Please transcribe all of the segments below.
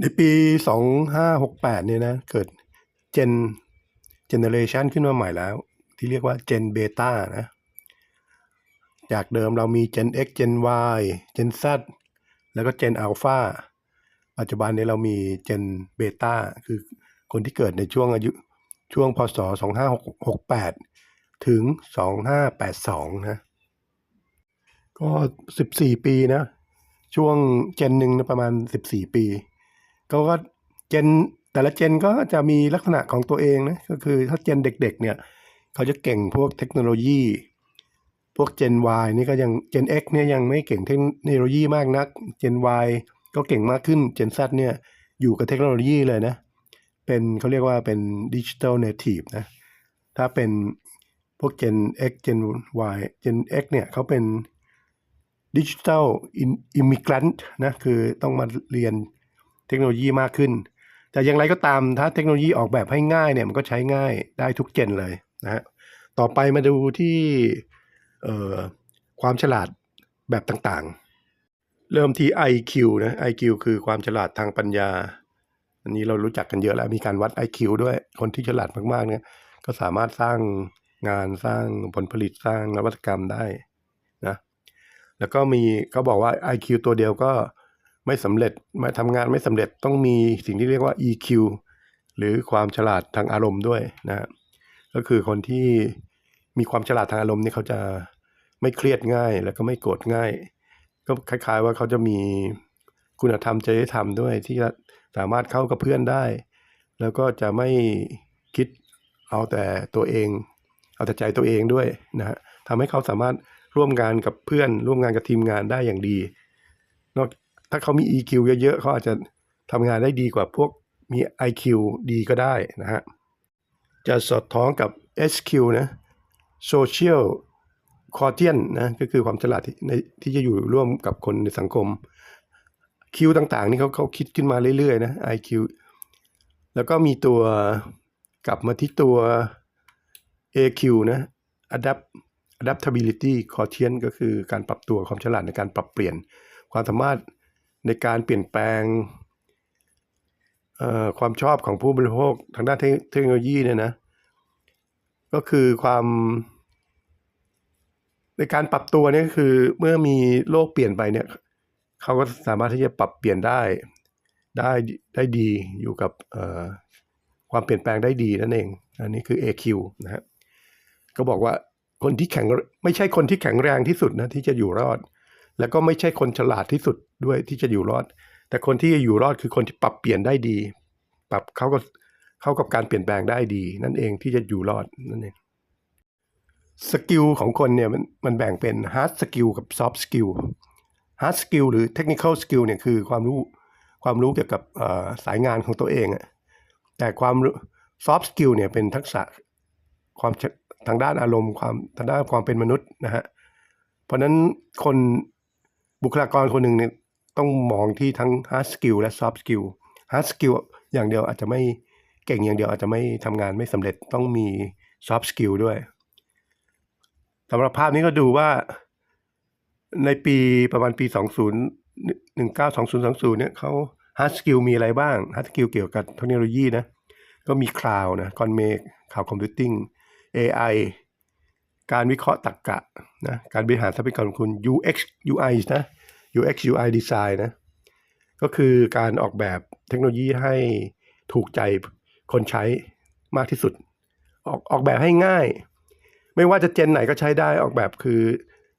ในปี2568เนี่ยนะเกิดเจนเจเนเรชันขึ้นมาใหม่แล้ว ที่เรียกว่าเจนเบต้านะ จากเดิมเรามี Gen X Gen Y Gen Z แล้วก็ Gen Alpha ปัจจุบันนี้เรามี Gen Beta คือคนที่เกิดในช่วงอายุช่วงพศ 2568 ถึง 2582 นะ ก็ 14 ปีนะ ช่วงเจนหนึ่งนะประมาณ 14 ปี ก็ว่าเจนแต่ละเจนก็จะมีลักษณะของตัวเองนะก็คือถ้าเจนเด็ก ๆ เนี่ย เขาจะเก่งพวกเทคโนโลยี พวก Gen Y นี่ก็ยัง Gen X เนี่ยยังไม่เก่งเทคโนโลยีมากนัก Gen Y ก็เก่งมากขึ้น Gen Z เนี่ยอยู่กับเทคโนโลยีเลยนะเป็นเขาเรียกว่าเป็นดิจิ t a ลเนทีฟนะถ้าเป็นพวก Gen X Gen Y Gen X เนี่ยเขาเป็นดิจิ t a ลอิมิเกรนต์นะคือต้องมาเรียน เทคโนโลยีมากขึ้น แต่อย่างไรก็ตามถ้าเทคโนโลยีออกแบบให้ง่ายเนี่ยมันก็ใช้ง่ายได้ทุกเจนเลยนะฮะต่อไปมาดูที่ความฉลาดแบบต่างๆ เริ่มที่ IQ นะ IQ คือความฉลาดทางปัญญา อันนี้เรารู้จักกันเยอะแล้ว มีการวัด IQ ด้วย คนที่ฉลาดมากๆเนี่ยก็สามารถสร้างงานสร้างผลผลิตสร้างนวัตกรรมได้นะ แล้วก็มีเขาบอกว่า IQ ตัวเดียวก็ ไม่สำเร็จมาทำงานไม่สำเร็จต้องมีสิ่งที่เรียกว่า EQ หรือความฉลาดทางอารมณ์ด้วยนะฮะก็คือคนที่มีความฉลาดทางอารมณ์นี่เขาจะไม่เครียดง่าย แล้วก็ไม่โกรธง่าย ก็คล้ายๆว่าเขาจะมีคุณธรรมจริยธรรมด้วยที่จะสามารถเข้ากับเพื่อนได้ แล้วก็จะไม่คิดเอาแต่ตัวเอง เอาแต่ใจตัวเองด้วยนะฮะทำให้เขาสามารถร่วมงานกับเพื่อน ร่วมงานกับทีมงานได้อย่างดี นอก ถ้าเขามี EQ เยอะๆเขาอาจจะทำงานได้ดีกว่าพวกมี IQ ดีก็ได้นะฮะ จะสอดคล้องกับ SQ นะ Social q u o t i e n t นะก็คือความฉลาดที่ในที่จะอยู่ร่วมกับคนในสังคม Q ต่างๆ นี่เขาเขาคิดขึ้นมาเรื่อยๆนะ IQ แล้วก็มีตัวกลับมาที่ตัว AQ นะ Adapt Adaptability Quotient ก็คือการปรับตัวความฉลาดในการปรับเปลี่ยนความสามารถ ในการเปลี่ยนแปลงความชอบของผู้บริโภคทางด้านเทคโนโลยีเนี่ยนะก็คือความในการปรับตัวเนี่ยคือเมื่อมีโลกเปลี่ยนไปเนี่ยเขาก็สามารถที่จะปรับเปลี่ยนได้ได้ได้ดีอยู่กับความเปลี่ยนแปลงได้ดีนั่นเอง อันนี้คือ AQ นะฮะก็บอกว่าคนที่แข็งไม่ใช่คนที่แข็งแรงที่สุดนะที่จะอยู่รอด แล้วก็ไม่ใช่คนฉลาดที่สุดด้วยที่จะอยู่รอด แต่คนที่จะอยู่รอดคือคนที่ปรับเปลี่ยนได้ดี ปรับเข้ากับเข้ากับการเปลี่ยนแปลงได้ดี นั่นเองที่จะอยู่รอดนั่นเองสกิลของคนเนี่ยมันมันแบ่งเป็น hard skill กับ soft skill hard skill หรือ technical skill เนี่ยคือความรู้ความรู้เกี่ยวกับสายงานของตัวเองอะแต่ความรู้ soft skill เนี่ยเป็นทักษะความทางด้านอารมณ์ความทางด้านความเป็นมนุษย์นะฮะเพราะนั้นคน บุคลากรคนหนึ่งเนี่ยต้องมองที่ทั้ง hard skill และ soft skill hard skill อย่างเดียวอาจจะไม่เก่งอย่างเดียวอาจจะไม่ทำงานไม่สำเร็จต้องมี soft skill ด้วยสำหรับภาพนี้ก็ดูว่าในปีประมาณปี 20 192020เนี่ยเขา hard skill มีอะไรบ้าง hard skill เกี่ยวกับเทคโนโลยีนะ ก็มีคลาวนะก้อนเมฆข่าวคอมพิวติ้ง AI การวิเคราะห์ตรรกะนะการบริหารทรัพยากรของคุณ UX UI นะ UX UI design นะก็คือการออกแบบเทคโนโลยีให้ถูกใจคนใช้มากที่สุด ออกออกแบบให้ง่าย ไม่ว่าจะเจนไหนก็ใช้ได้ออกแบบคือ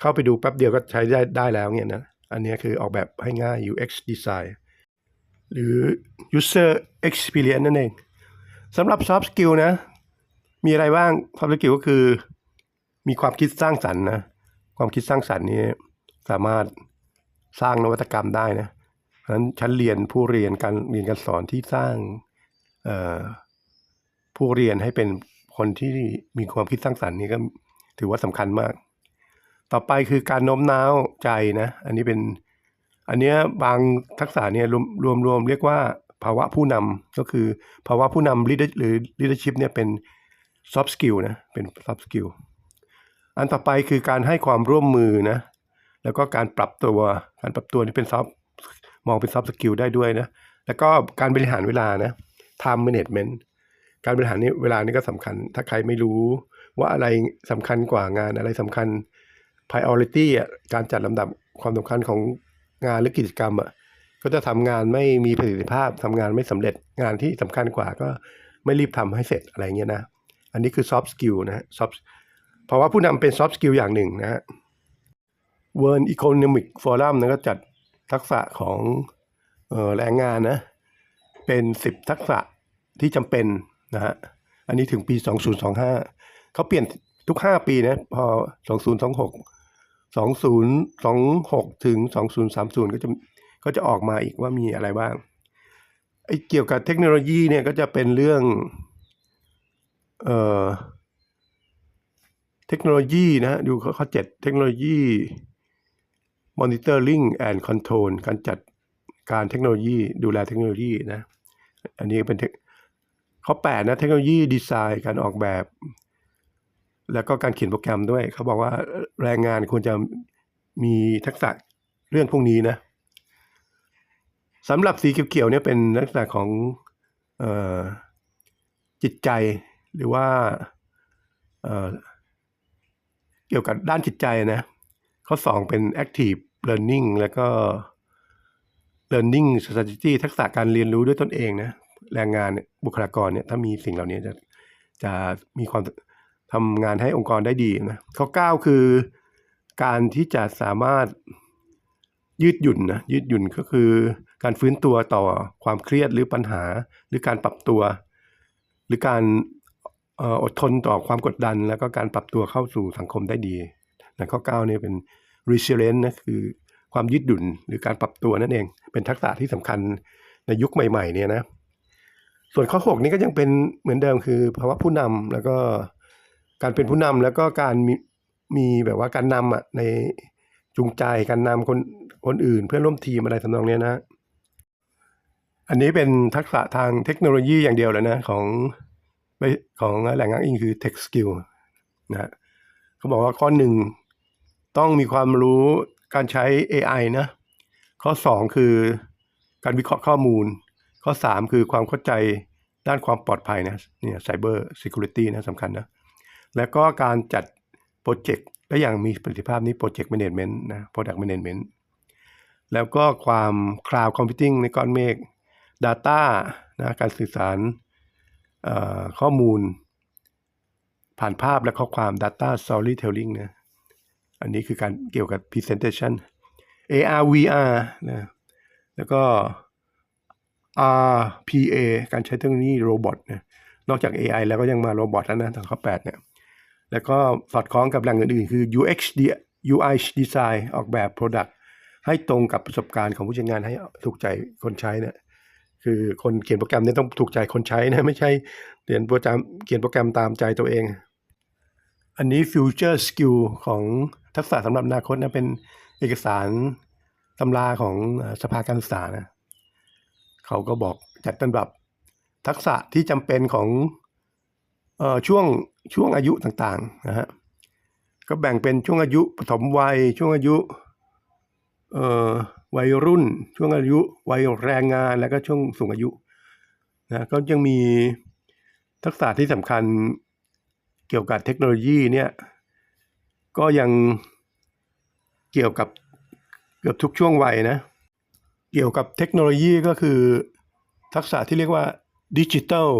เข้าไปดูแป๊บเดียวก็ใช้ได้ได้แล้วเนี่ยนะอันนี้คือออกแบบให้ง่าย UX design หรือ user experience นั่นเองสำหรับ soft skill นะ มีอะไรบ้าง soft skill ก็คือ มีความคิดสร้างสรรค์นะความคิดสร้างสรรค์นี้สามารถสร้างนวัตกรรมได้นะเพราะฉะนั้นชั้นเรียนผู้เรียนการเรียนการสอนที่สร้างผู้เรียนให้เป็นคนที่มีความคิดสร้างสรรค์นี่ก็ถือว่าสำคัญมาก ต่อไปคือการโน้มน้าวใจนะ อันนี้เป็น อันเนี้ยบางทักษะเนี่ยรวมรวมรวมเรียกว่าภาวะผู้นำก็คือภาวะผู้นำหรือ leadership เนี่ยเป็น soft skill นะ เป็น soft skill อันต่อไปคือการให้ความร่วมมือนะ แล้วก็การปรับตัว การปรับตัวนี่เป็น soft มองเป็น soft skill ได้ด้วยนะ แล้วก็การบริหารเวลานะ time management การบริหารนี่เวลานี่ก็สำคัญ ถ้าใครไม่รู้ว่าอะไรสำคัญกว่างานอะไรสำคัญ priority อะ การจัดลำดับความสำคัญของงานหรือกิจกรรมอะ ก็จะทำงานไม่มีประสิทธิภาพทำงานไม่สำเร็จ งานที่สำคัญกว่าก็ไม่รีบทำให้เสร็จอะไรเงี้ยนะ อันนี้คือ soft skill นะฮะ soft เพราะว่าผู้นำเป็น soft skill อย่างหนึ่งนะฮะ World Economic Forum นะก็จัดทักษะของออแรงงานนะ เป็น 10 ทักษะที่จำเป็นนะฮะ อันนี้ถึงปี 2025 เขาเปลี่ยนทุก 5 ปีนะพอ 2026 2026 ถึง 2030 ก็จะก็จะออกมาอีกว่ามีอะไรบ้างไอ้เกี่ยวกับเทคโนโลยีเนี่ยก็จะเป็นเรื่อง เอ่อ เทคโนโลยีนะฮะดูข้อข้อเจ็ดเทคโนโลยี monitoring and control การจัดการเทคโนโลยีดูแลเทคโนโลยีนะอันนี้เป็นเข้อแปดนะเทคโนโลยีดีไซน์การออกแบบ แล้วก็การเขียนโปรแกรมด้วย เขาบอกว่าแรงงานควรจะมีทักษะเรื่องพวกนี้นะสำหรับสีเขียวๆเนี่ยเป็นลักษณะของจิตใจหรือว่า เกี่ยวกับด้านจิตใจนะข้อ 2 เป็น active learning แล้วก็ learning strategy ทักษะการเรียนรู้ด้วยตนเองนะแรงงานเนี่ยบุคลากรเนี่ยถ้ามีสิ่งเหล่านี้จะจะมีความทำงานให้องค์กรได้ดีนะข้อ 9 คือการที่จะสามารถยืดหยุ่นนะยืดหยุ่นก็คือการฟื้นตัวต่อความเครียดหรือปัญหา หรือการปรับตัว หรือการ อดทนต่อความกดดัน แล้วก็การปรับตัวเข้าสู่สังคมได้ดีนะข้อ9เนี่ยเป็น resilience นะคือความยืดหยุ่นหรือการปรับตัวนั่นเอง เป็นทักษะที่สำคัญในยุคใหม่ ๆ เนี่ยนะ ส่วนข้อ 6 นี่ก็ยังเป็นเหมือนเดิมคือภาวะผู้นำแล้วก็การเป็นผู้นำแล้วก็การมีมีแบบว่าการนำอะในจูงใจการนำคนคนอื่น เพื่อนร่วมทีมอะไรทำนองเนี้ยนะ อันนี้เป็นทักษะทางเทคโนโลยีอย่างเดียวเลยนะของ ไม่ของแหล่งอ้างอิงคือ tech skill นะเขาบอกว่าข้อหนึ่งต้องมีความรู้การใช้ AI นะข้อ2คือการวิเคราะห์ข้อมูล ข้อ3คือความเข้าใจด้านความปลอดภัยนะเนี่ย cyber security นะสำคัญนะแล้วก็การจัดโปรเจกต์ได้อย่างมีประสิทธิภาพนี้ project management นะ product management แล้วก็ความ cloud computing ในก้อนเมฆ data นะการสื่อสาร ข้อมูล ผ่านภาพและข้อความ Data Storytelling นะอันนี้คือการเกี่ยวกับ Presentation AR VR นะแล้วก็ RPA การใช้เทคโนโลยีโรบอทนะนอกจาก AI แล้วก็ยังมาโรบอทแล้วนะทางข้อ 8 เนี่ย แล้วก็สอดคล้องกับแหล่งอื่นๆ คือ UXUI Design ออกแบบ Product ให้ตรงกับประสบการณ์ของผู้ใช้งานให้ถูกใจคนใช้เนี่ย คือคนเขียนโปรแกรมนี่ต้องถูกใจคนใช้นะ ไม่ใช่เขียนโปรแกรมเขียนโปรแกรมตามใจตัวเอง อันนี้ Future Skill ของทักษะสำหรับอนาคตนะเป็นเอกสารตำราของสภาการศึกษานะเขาก็บอกจัดลำดับทักษะที่จำเป็นของออช่วงช่วงอายุต่างๆนะฮะก็แบ่งเป็นช่วงอายุปฐมวัยช่วงอายุเอ่อ วัยรุ่น ช่วงอายุ วัยแรงงานแล้วก็ช่วงสูงอายุนะก็ยังมีทักษะที่สำคัญเกี่ยวกับเทคโนโลยีเนี่ยก็ยังเกี่ยวกับเกือบทุกช่วงวัยนะ เกี่ยวกับเทคโนโลยีก็คือทักษะที่เรียกว่าดิจิ t a ล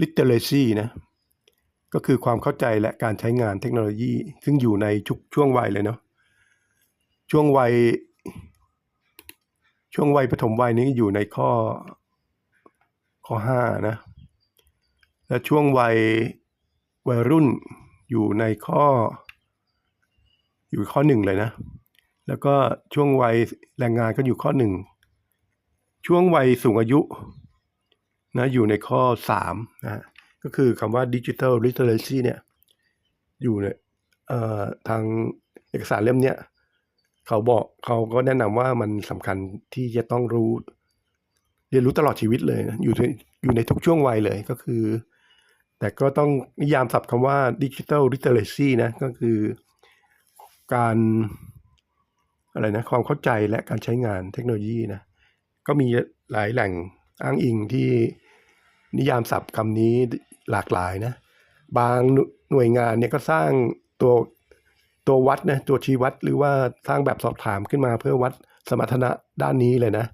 ลิเทเรซีนะก็คือความเข้าใจและการใช้งานเทคโนโลยี ซึ่งอยู่ในทุกช่วงวัยเลยเนาะช่วงวัย ช่วงวัยปฐมวัยนี้อยู่ในข้อข้อห้านะ และช่วงวัยวัยรุ่นอยู่ในข้อ อยู่ข้อหนึ่งเลยนะ แล้วก็ช่วงวัยแรงงานก็อยู่ข้อหนึ่งช่วงวัยสูงอายุนะอยู่ในข้อสามนะก็คือคำว่า Digital Literacy เนี่ยอยู่ในเอ่อทางเอกสารเล่มเนี้ย เขาบอกเขาก็แนะนำว่ามันสำคัญที่จะต้องรู้ เรียนรู้ตลอดชีวิตเลยนะอยู่ในอยู่ในทุกช่วงวัยเลยก็คือ แต่ก็ต้องนิยามศัพท์คำว่า Digital Literacy นะก็คือการอะไรนะความเข้าใจและการใช้งานเทคโนโลยีนะก็มีหลายแหล่งอ้างอิงที่นิยามศัพท์คำนี้หลากหลายนะ บางหน่วยงานเนี่ยก็สร้างตัว ตัววัดนะตัวชี้วัดหรือว่าสร้างแบบสอบถามขึ้นมาเพื่อวัดสมรรถนะด้านนี้เลยนะ